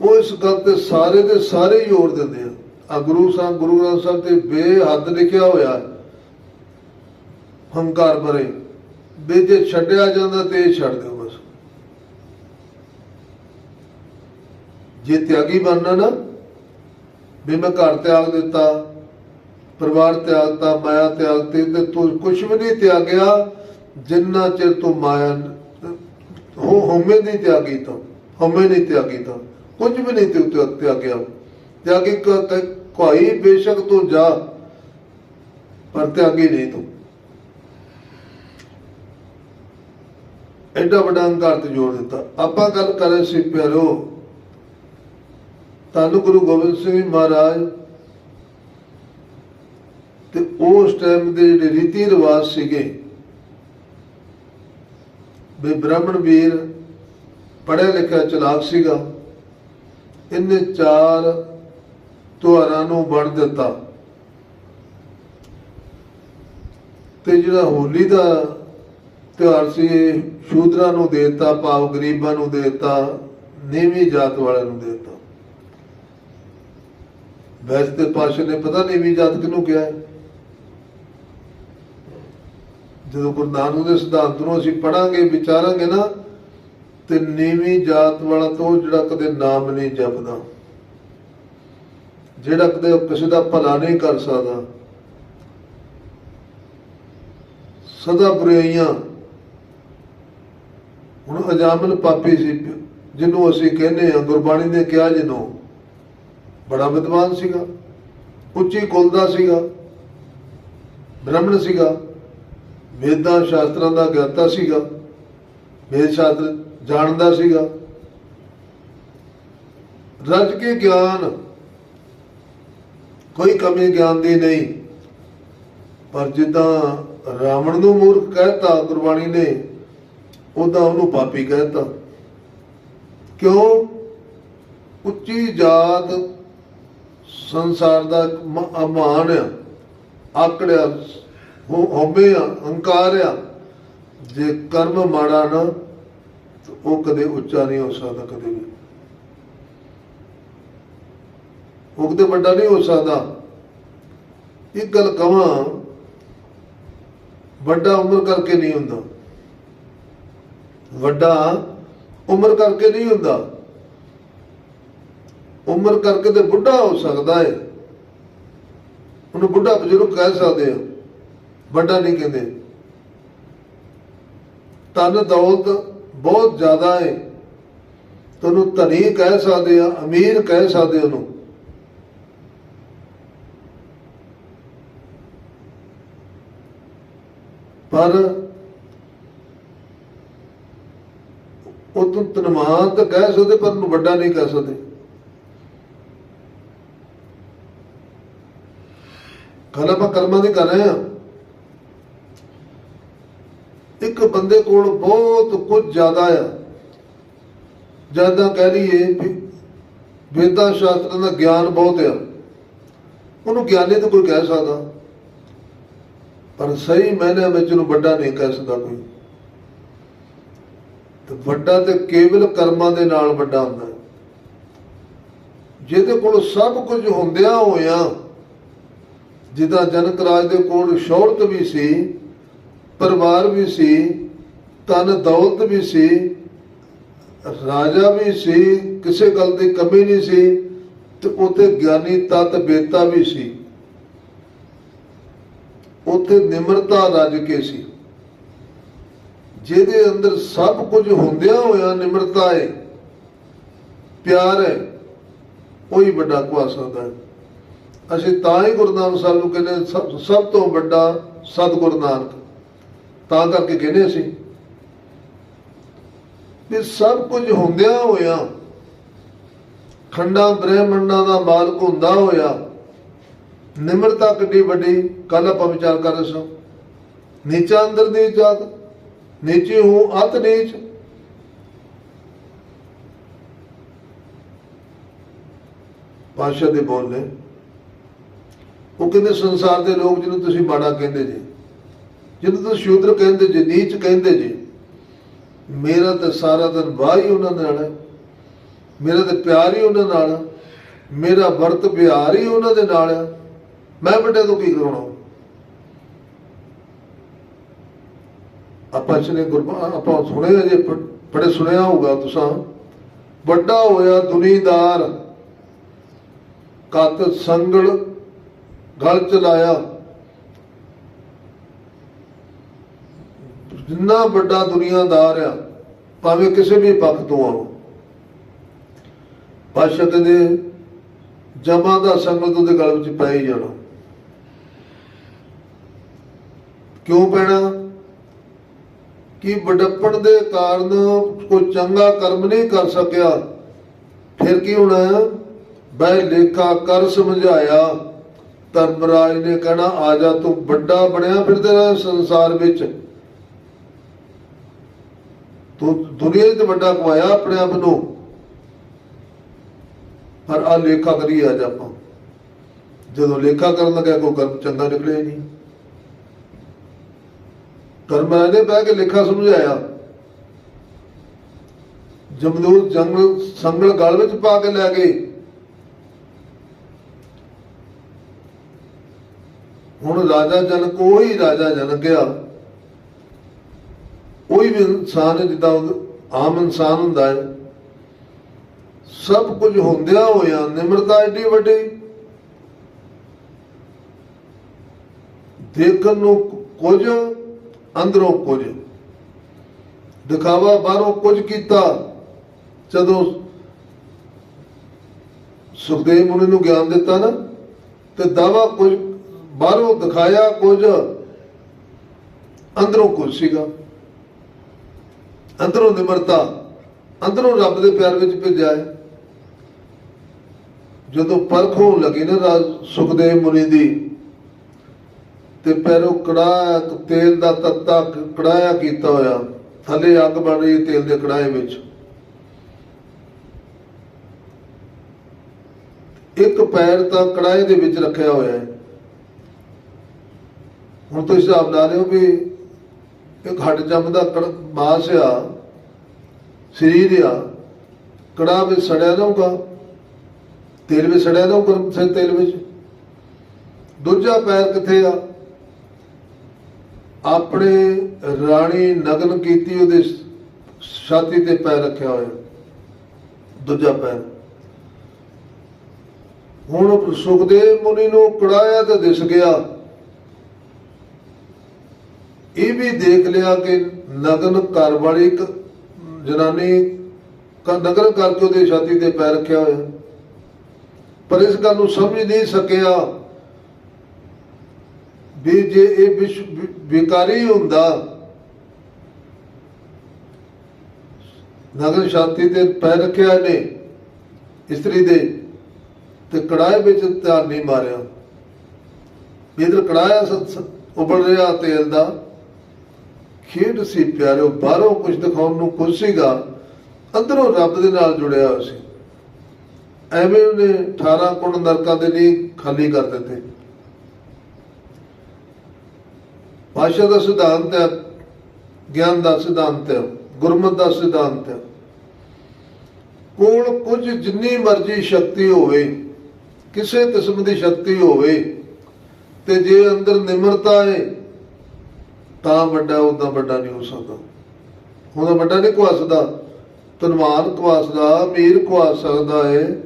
ਉਹ ਇਸ ਗੱਲ ਤੇ ਸਾਰੇ ਦੇ ਸਾਰੇ ਹੀ ਜ਼ੋਰ ਦਿੰਦੇ ਆ। ਆ ਗੁਰੂ ਸਾਹਿਬ, ਗੁਰੂ ਗ੍ਰੰਥ ਸਾਹਿਬ ਤੇ ਬੇਹੱਦ ਲਿਖਿਆ ਹੋਇਆ ਹੰਕਾਰ ਭਰੇ। ਵੀ ਜੇ ਛੱਡਿਆ ਜਾਂਦਾ ਤੇ ਇਹ ਛੱਡ ਦਿਓ ਬਸ। ਜੇ ਤਿਆਗੀ ਬਣਨਾ ਨਾ, ਵੀ ਮੈਂ ਘਰ ਤਿਆਗ ਦਿੱਤਾ, ਪਰਿਵਾਰ ਤਿਆਗਤਾ ਮਾਇਆ ਤਿਆਗਤੀ ਤੇ ਤੂੰ ਕੁਝ ਵੀ ਨਹੀਂ ਤਿਆਗਿਆ, ਜਿੰਨਾ ਚਿਰ ਤੂੰ ਮਾਇਆ ਨ- ਹੋ ਹਉਮੈ ਨਹੀਂ ਤਿਆਗੀ ਤੂੰ, ਹਉਮੈ ਨਹੀਂ ਤਿਆਗੀ ਤੂੰ। ਕੁਝ ਵੀ ਨਹੀਂ ਤੂੰ ਤਿਆ- ਤਿਆਗਿਆ ਤਿਆਗੀ ਕ- ਕ- ਕੋਈ ਬੇਸ਼ੱਕ ਤੂੰ ਜਾ, ਪਰ ਤਿਆਗੀ ਨਹੀਂ ਤੂੰ। ਐਡਾ ਵੱਡਾ ਹੰਕਾਰ ਤੇ ਜੋੜ ਦਿੱਤਾ। ਆਪਾਂ ਗੱਲ ਕਰ ਰਹੇ ਸੀ ਪਿਆਰੋ, ਧੰਨ ਗੁਰੂ ਗੋਬਿੰਦ ਸਿੰਘ ਜੀ ਮਹਾਰਾਜ, ਤੇ ਉਸ ਟਾਈਮ ਦੇ ਜਿਹੜੇ ਰੀਤੀ ਰਿਵਾਜ ਸੀਗੇ, ਵੀ ਬ੍ਰਾਹਮਣ ਵੀਰ ਪੜ੍ਹਿਆ ਲਿਖਿਆ ਚਲਾਕ ਸੀਗਾ। ਇਹਨੇ ਚਾਰ ਤਿਉਹਾਰਾਂ ਨੂੰ ਵੰਡ ਦਿੱਤਾ। ਤੇ ਜਿਹੜਾ ਹੋਲੀ ਦਾ ਤਿਉਹਾਰ ਸੀ ਸ਼ੂਦਰਾਂ ਨੂੰ ਦੇਤਾ ਦਿੱਤਾ, ਭਾਵ ਗਰੀਬਾਂ ਨੂੰ ਦੇਤਾ, ਨੀਵੀਂ ਜਾਤ ਵਾਲਿਆਂ ਨੂੰ ਦੇਤਾ। ਵੈਸੇ ਤੇ ਪਾਸ਼ਾ ਨੇ ਪਤਾ ਨੀਵੀਂ ਜਾਤ ਕਿਹਨੂੰ ਕਿਹਾ ਹੈ? ਜਦੋਂ ਗੁਰੂ ਨਾਨਕ ਦੇ ਸਿਧਾਂਤ ਨੂੰ ਅਸੀਂ ਪੜਾਂਗੇ ਵਿਚਾਰਾਂਗੇ ਨਾ ਤੇ ਨੀਵੀਂ ਜਾਤ ਵਾਲਾ ਤੋਂ ਜਿਹੜਾ ਕਦੇ ਨਾਮ ਨਹੀਂ ਜਪਦਾ। ਜਿਹੜਾ ਕਦੇ ਕਿਸੇ ਦਾ ਭਲਾ ਨਹੀਂ ਕਰ ਸਕਦਾ। ਸਦਾ ਬੁਰਾਈਆਂ ਹੁਣ ਅਜਾਮਲ ਪਾਪੀ ਸੀ, ਜਿਹਨੂੰ ਅਸੀਂ ਕਹਿੰਦੇ ਆ ਗੁਰਬਾਣੀ ਨੇ ਕਿਹਾ ਜਿਹਨੂੰ, ਬੜਾ ਵਿਦਵਾਨ ਸੀਗਾ, ਉੱਚੀ ਕੁਲ ਦਾ ਸੀਗਾ, ਬ੍ਰਾਹਮਣ ਸੀਗਾ, ਵੇਦਾਂ ਸ਼ਾਸਤਰਾਂ ਦਾ ਗਿਆਤਾ ਸੀਗਾ, ਵੇਦ ਸ਼ਾਸਤਰ ਜਾਣਦਾ ਸੀਗਾ। ਰਜ ਕੇ ਗਿਆਨ। ਕੋਈ ਕਮੀ ਗਿਆਨ ਦੀ ਨਹੀਂ। ਪਰ ਜਿੱਦਾਂ ਰਾਵਣ ਨੂੰ ਮੂਰਖ ਕਹਿਤਾ, ਗੁਰਬਾਣੀ ਨੇ ਉਦਾਂ ਉਹਨੂੰ ਪਾਪੀ ਕਹਿਤਾ। ਕਿਉਂ? ਉੱਚੀ ਜਾਤ ਸੰਸਾਰ ਦਾ ਅਮਾਨ ਆ ਆਕੜਿਆ ਹੋ ਹੋਵੇ ਆ, ਹੰਕਾਰ ਆ। ਜੇ ਕਰਮ ਮਾੜਾ ਨਾ ਉਹ ਕਦੇ ਉੱਚਾ ਨਹੀਂ ਹੋ ਸਕਦਾ, ਕਦੇ ਵੀ ਉਹ ਕਦੇ ਵੱਡਾ ਨਹੀਂ ਹੋ ਸਕਦਾ। ਇੱਕ ਗੱਲ ਕਹਾਂ ਵੱਡਾ ਉਮਰ ਕਰਕੇ ਨਹੀਂ ਹੁੰਦਾ। ਵੱਡਾ ਉਮਰ ਕਰਕੇ ਨਹੀਂ ਹੁੰਦਾ। ਉਮਰ ਕਰਕੇ ਤੇ ਬੁੱਢਾ ਹੋ ਸਕਦਾ ਹੈ ਉਹਨੂੰ ਬੁੱਢਾ ਬਜ਼ੁਰਗ ਕਹਿ ਸਕਦੇ ਆ। ਵੱਡਾ ਨਹੀਂ ਕਹਿੰਦੇ। ਤਨ ਦੌਲਤ ਬਹੁਤ ਜ਼ਿਆਦਾ ਹੈ। ਤੁਹਾਨੂੰ ਧਨੀ ਕਹਿ ਸਕਦੇ ਆ, ਅਮੀਰ ਕਹਿ ਸਕਦੇ ਉਹਨੂੰ। ਪਰ ਉਹ ਤੋਂ ਧਨਵਾਨ ਤਾਂ ਕਹਿ ਸਕਦੇ, ਪਰ ਉਹਨੂੰ ਵੱਡਾ ਨਹੀਂ ਕਹਿ ਸਕਦੇ। ਗੱਲ ਆਪਾਂ ਕਰਮਾਂ ਦੀ ਕਰ ਰਹੇ ਹਾਂ। ਬੰਦੇ ਕੋਲ ਬਹੁਤ ਕੁਝ ਜ਼ਿਆਦਾ ਆ। ਜ਼ਿਆਦਾ ਕਹਿ ਲਈਏ ਵੀ ਵੇਦਾਂ ਸ਼ਾਸਤਰਾਂ ਦਾ ਗਿਆਨ ਬਹੁਤ ਆ। ਉਹਨੂੰ ਗਿਆਨੀ ਤਾਂ ਕੋਈ ਕਹਿ ਸਕਦਾ। ਪਰ ਸਹੀ ਮੈਨੇ ਵਿੱਚ ਨੂੰ ਵੱਡਾ ਨਹੀਂ ਕਹਿ ਸਕਦਾ ਕੋਈ। ਤੇ ਵੱਡਾ ਤੇ ਕੇਵਲ ਕਰਮਾਂ ਦੇ ਨਾਲ ਵੱਡਾ ਹੁੰਦਾ ਜਿਹਦੇ ਕੋਲ ਸਭ ਕੁਝ ਹੁੰਦਿਆਂ ਹੋਇਆਂ, ਜਿੱਦਾਂ ਜਨਕ ਰਾਜ ਦੇ ਕੋਲ ਸ਼ੌਹਰਤ ਵੀ ਸੀ, ਪਰਿਵਾਰ ਵੀ ਸੀ ਧਨ ਦੌਲਤ ਵੀ ਸੀ, ਰਾਜਾ ਵੀ ਸੀ, ਕਿਸੇ ਗੱਲ ਦੀ ਕਮੀ ਨਹੀਂ ਸੀ ਤੇ ਉਤੇ ਗਿਆਨੀ ਤਤ ਬੇਤਾ ਵੀ ਸੀ। ਉਤੇ ਨਿਮਰਤਾ ਰੱਜ ਕੇ ਸੀ। ਜਿਹਦੇ ਅੰਦਰ ਸਭ ਕੁਝ ਹੁੰਦਿਆਂ ਹੋਇਆ ਨਿਮਰਤਾ ਹੈ ਪਿਆਰ ਹੈ ਉਹੀ ਵੱਡਾ ਕਵਾ ਸਕਦਾ ਹੈ। ਅਸੀਂ ਤਾਂ ਹੀ ਗੁਰੂ ਨਾਨਕ ਸਾਹਿਬ ਨੂੰ ਕਹਿੰਦੇ ਸਭ ਸਭ ਤੋਂ ਵੱਡਾ ਸਤਿਗੁਰੂ ਨਾਨਕ। ਤਾਂ ਕਰਕੇ ਕਹਿੰਦੇ ਅਸੀਂ ਵੀ ਸਭ ਕੁਝ ਹੁੰਦਿਆਂ ਹੋਇਆਂ, ਖੰਡਾ ਬ੍ਰਹਮੰਡਾਂ ਦਾ ਮਾਲਕ ਹੁੰਦਾ ਹੋਇਆ, ਨਿਮਰਤਾ ਕਿੱਡੀ ਵੱਡੀ ਕੱਲ ਆਪਾਂ ਵਿਚਾਰ ਕਰ ਰਹੇ ਸਾਂ। ਨੀਚਾ ਅੰਦਰ ਦੀ ਜਾਤ ਨੀਚੇ ਹੂੰ ਅਤ ਨੀਚ। ਪਾਸ਼ਾ ਦੇ ਬੋਲ ਨੇ, ਉਹ ਕਹਿੰਦੇ ਸੰਸਾਰ ਦੇ ਲੋਕ ਜਿਹਨੂੰ ਤੁਸੀਂ ਮਾੜਾ ਕਹਿੰਦੇ ਜੀ, ਜਿਹਨੂੰ ਤੁਸੀਂ ਸ਼ੂਦਰ ਕਹਿੰਦੇ ਜੀ, ਨੀਚ ਕਹਿੰਦੇ ਜੀ ਮੇਰਾ ਤਾਂ ਸਾਰਾ ਦਿਨ ਵਾਹ ਹੀ ਉਹਨਾਂ ਨਾਲ ਹੈ। ਮੇਰਾ ਤਾਂ ਪਿਆਰ ਹੀ ਉਹਨਾਂ ਨਾਲ ਆ। ਮੇਰਾ ਵਰਤ ਵਿਹਾਰ ਹੀ ਉਹਨਾਂ ਦੇ ਨਾਲ ਹੈ। ਮੈਂ ਵੱਡੇ ਤੋਂ ਕੀ ਕਰਾਉਣਾ? ਆਪਾਂ ਇਸਨੇ ਗੁਰਬਾਣ ਆਪਾਂ ਸੁਣਿਆ ਜੇ ਬੜੇ ਸੁਣਿਆ ਹੋਊਗਾ ਤੁਸੀਂ। ਵੱਡਾ ਹੋਇਆ ਦੁਨੀਦਾਰ। ਕਤ ਸੰਗਲ ਗਲ ਚਲਾਇਆ। ਜਿੰਨਾ ਵੱਡਾ ਦੁਨੀਆਦਾਰ ਆ, ਭਾਵੇਂ ਕਿਸੇ ਵੀ ਪੱਖ ਤੋਂ ਆਓ ਪਾਸ਼ਾ ਕਹਿੰਦੇ ਜਮਾ ਦਾ ਸੰਗਲ ਤੋਂ ਗਲ ਵਿੱਚ ਪੈ ਹੀ ਜਾਣਾ। ਕਿਉਂ ਪੈਣਾ? ਕਿ ਵਡੱਪਣ ਦੇ ਕਾਰਨ ਕੋਈ ਚੰਗਾ ਕਰਮ ਨਹੀਂ ਕਰ ਸਕਿਆ। ਫਿਰ ਕੀ ਹੋਣਾ? ਬੈ ਲੇਖਾ ਕਰ ਸਮਝਾਇਆ। ਧਰਮਰਾਜ ਨੇ ਕਹਿਣਾ, ਆ ਜਾ ਤੂੰ ਵੱਡਾ ਬਣਿਆ ਫਿਰ ਤੇਰਾ ਸੰਸਾਰ ਵਿੱਚ। ਤੂੰ ਦੁਨੀਆ 'ਚ ਵੱਡਾ ਕਮਾਇਆ ਆਪਣੇ ਆਪ ਨੂੰ। ਪਰ ਆ ਲੇਖਾ ਕਰੀ ਅੱਜ ਆਪਾਂ। ਜਦੋਂ ਲੇਖਾ ਕਰਨ ਲੱਗਾ ਕੋਈ ਕਰਮ ਚੰਗਾ ਨਿਕਲਿਆ ਹੀ ਨਹੀਂ। ਧਰਮਰਾਜ ਨੇ ਬਹਿ ਕੇ ਲੇਖਾ ਸਮਝਾਇਆ। ਜਮਦੂਤ ਜੰਗਲ ਸੰਗਲ ਗਲ ਵਿੱਚ ਪਾ ਕੇ ਲੈ ਗਏ। ਹੁਣ ਰਾਜਾ ਜਨਕ ਉਹੀ ਰਾਜਾ ਜਨਕ ਗਿਆ। ਕੋਈ ਵੀ ਇਨਸਾਨ ਹੈ, ਜਿੱਦਾਂ ਆਮ ਇਨਸਾਨ ਹੁੰਦਾ ਹੈ, ਸਭ ਕੁਝ ਹੁੰਦਿਆ ਹੋਇਆ ਨਿਮਰਤਾ ਏਡੀ ਵੱਡੀ। ਦੇਖਣ ਨੂੰ ਕੁਝ, ਅੰਦਰੋਂ ਕੁਝ। ਦਿਖਾਵਾ ਬਾਹਰੋਂ ਕੁਝ ਕੀਤਾ, ਜਦੋਂ ਸੁਖਦੇਵ ਮੁਨੀ ਨੂੰ ਗਿਆਨ ਦਿੱਤਾ ਨਾ, ਤੇ ਦਾਵਾ ਕੁਝ, ਬਾਹਰੋਂ ਦਿਖਾਇਆ ਕੁਝ, ਅੰਦਰੋਂ ਕੁਝ ਸੀਗਾ। ਅੰਦਰੋਂ ਨਿਮਰਤਾ, ਅੰਦਰੋਂ ਰੱਬ ਦੇ ਪਿਆਰ ਵਿੱਚ ਭੇਜਿਆ ਹੈ। ਜਦੋਂ ਪਰਖ ਹੋਣ ਲੱਗੀ ਨਾ ਰਾਜ ਸੁਖਦੇਵ ਮੁਨੀ ਦੀ, ਤੇ ਪੈਰੋਂ ਕੜਾ ਤੇਲ ਦਾ ਤੱਤਾ ਕੜਾਇਆ ਕੀਤਾ ਹੋਇਆ, ਥੱਲੇ ਅੱਗ ਬਣ ਰਹੀ ਤੇਲ ਦੇ ਕੜਾਏ ਵਿੱਚ। ਇੱਕ ਪੈਰ ਤਾਂ ਕੜਾਏ ਦੇ ਵਿੱਚ ਰੱਖਿਆ ਹੋਇਆ ਹੈ। ਹੁਣ ਤੁਸੀਂ ਹਿਸਾਬ ਲਾ ਲਿਓ ਵੀ ਇੱਕ ਹੱਡ ਜੰਮ ਦਾ ਮਾਸ ਆ ਸਰੀਰ ਆ ਕੜਾ ਵਿੱਚ ਸੜਿਆ ਰਹੂਗਾ ਤੇਲ ਵਿੱਚ ਸੜਿਆ ਰਹੂ ਗਰਮ ਸੇ ਤੇਲ ਵਿੱਚ। ਦੂਜਾ ਪੈਰ ਕਿੱਥੇ ਆ? ਆਪਣੇ ਰਾਣੀ ਨਗਨ ਕੀਤੀ, ਉਹਦੇ ਛਾਤੀ ਤੇ ਪੈਰ ਰੱਖਿਆ ਹੋਇਆ। ਦੂਜਾ ਪੈਰ। ਹੁਣ ਸੁਖਦੇਵ ਮੁਨੀ ਨੂੰ ਕੜਾਇਆ ਤੇ ਦਿਸ ਗਿਆ। ਇਹ ਵੀ ਦੇਖ ਲਿਆ ਕਿ ਨਗਨ ਘਰ ਵਾਲੀ ਇੱਕ ਜਨਾਨੀ ਨਗਰ ਕਰਕੇ ਉਹਦੇ ਛਾਤੀ ਤੇ ਪੈਰ ਰੱਖਿਆ ਹੋਇਆ। ਪਰ ਇਸ ਗੱਲ ਨੂੰ ਸਮਝ ਨਹੀਂ ਸਕਿਆ ਵੀ ਜੇ ਇਹ ਵਿਸ਼- ਵਿ- ਵਿਕਾਰੀ ਹੁੰਦਾ, ਨਗਰ ਛਾਤੀ ਤੇ ਪੈਰ ਰੱਖਿਆ ਨੇ ਇਸਤਰੀ ਦੇ, ਤੇ ਕੜਾਏ ਵਿੱਚ ਧਿਆਨ ਨਹੀਂ ਮਾਰਿਆ। ਇਧਰ ਕੜਾਇਆ ਉਬਲ ਰਿਹਾ ਤੇਲ ਦਾ। ਖੇਡ ਸੀ ਪਿਆਰਿਓ, ਬਾਹਰੋਂ ਕੁਝ ਦਿਖਾਉਣ ਨੂੰ ਕੁਝ ਸੀਗਾ, ਅੰਦਰੋਂ ਰੱਬ ਦੇ ਨਾਲ ਜੁੜਿਆ ਹੋਇਆ ਸੀ। ਐਵੇਂ ਉਹਨੇ 18 ਕੁੰਡ ਨਰਕਾਂ ਦੇ ਲਈ ਖਾਲੀ ਕਰ ਦਿੱਤੇ। ਭਾਸ਼ਾ ਦਾ ਸਿਧਾਂਤ ਹੈ, ਗਿਆਨ ਦਾ ਸਿਧਾਂਤ ਹੈ, ਗੁਰਮਤ ਦਾ ਸਿਧਾਂਤ ਹੈ। ਕੋਲ ਕੁਝ ਜਿੰਨੀ ਮਰਜ਼ੀ ਸ਼ਕਤੀ ਹੋਵੇ, ਕਿਸੇ ਕਿਸਮ ਦੀ ਸ਼ਕਤੀ ਹੋਵੇ, ਤੇ ਜੇ ਅੰਦਰ ਨਿਮਰਤਾ ਹੈ ਤਾਂ ਵੱਡਾ ਉਦਾਂ ਵੱਡਾ ਨਹੀਂ ਹੋ ਸਕਦਾ। ਉਹਦਾ ਵੱਡਾ ਨਹੀਂ ਕਵਾ ਸਕਦਾ ਧਨਵਾਨ ਕਵਾ ਸਕਦਾ ਅਮੀਰ ਕਵਾ ਸਕਦਾ ਹੈ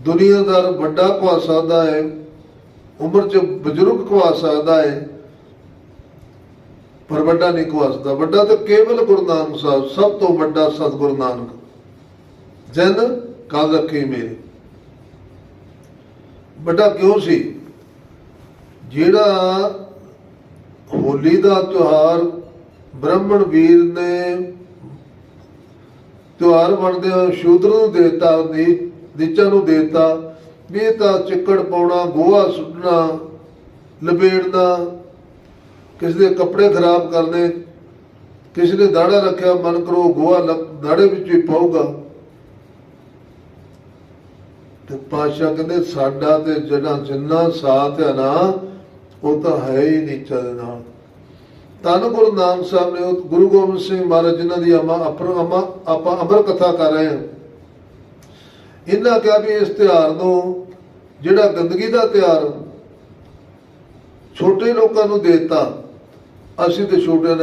ਦੁਨੀਆਦਾਰ ਵੱਡਾ ਕਵਾ ਸਕਦਾ ਹੈ ਉਮਰ ਚ ਬਜ਼ੁਰਗ ਕਵਾ ਸਕਦਾ ਹੈ ਪਰ ਵੱਡਾ ਨਹੀਂ ਕਵਾ ਸਕਦਾ ਵੱਡਾ ਤਾਂ ਕੇਵਲ ਗੁਰੂ ਨਾਨਕ ਸਾਹਿਬ, ਸਭ ਤੋਂ ਵੱਡਾ ਸਤਿਗੁਰੂ ਨਾਨਕ। ਜਨ ਕਾਲ ਰੱਖੇ ਮੇਰੇ। ਵੱਡਾ ਕਿਉਂ ਸੀ? ਜਿਹੜਾ ਹੋਲੀ ਦਾ ਤਿਉਹਾਰ ਬ੍ਰਾਹਮਣ ਵੀਰ ਨੇ ਤਿਉਹਾਰ ਬਣਦੇ ਹੋਏ ਸ਼ੂਦਰ ਨੂੰ ਦੇਤਾ ਨੀਚਾ ਨੂੰ ਦੇਤਾ, ਵੀ ਤਾਂ ਚਿੱਕੜ ਪਾਉਣਾ, ਗੋਹਾ ਸੁੱਟਣਾ ਲਪੇੜਨਾ ਕਿਸੇ ਦੇ ਕੱਪੜੇ ਖਰਾਬ ਕਰਨੇ, ਕਿਸੇ ਨੇ ਦਾੜਾ ਰੱਖਿਆ, ਮਨ ਕਰੋ ਗੋਹਾ ਲ- ਦਾੜੇ ਵਿੱਚ ਹੀ ਪਾਊਗਾ। ਤੇ ਪਾਸ਼ਾ ਕਹਿੰਦੇ, ਸਾਡਾ ਤੇ ਜਿਹੜਾ ਜਿੰਨਾ ਸਾਥ ਹੈ ਨਾ ਉਹ ਤਾਂ ਹੈ ਹੀ ਨੀਚਾ ਦੇ ਨਾਲ। ਧੰਨ ਗੁਰੂ ਨਾਨਕ ਸਾਹਿਬ ਨੇ ਉਹ ਗੁਰੂ ਗੋਬਿੰਦ ਸਿੰਘ ਮਹਾਰਾਜ ਜਿਨ੍ਹਾਂ ਦੀ ਅਮਾ ਅਪਰ ਅਮਾ ਆਪਾਂ ਅਮਰ ਕਥਾ ਕਰ ਰਹੇ ਹਾਂ। ਇਹਨਾਂ ਕਿਹਾ ਵੀ ਇਸ ਤਿਉਹਾਰ ਨੂੰ ਜਿਹੜਾ ਗੰਦਗੀ ਦਾ ਤਿਉਹਾਰ ਛੋਟੇ ਲੋਕਾਂ ਨੂੰ ਦੇਤਾ, ਅਸੀਂ ਤੇ ਛੋਟਿਆਂ ਨੇ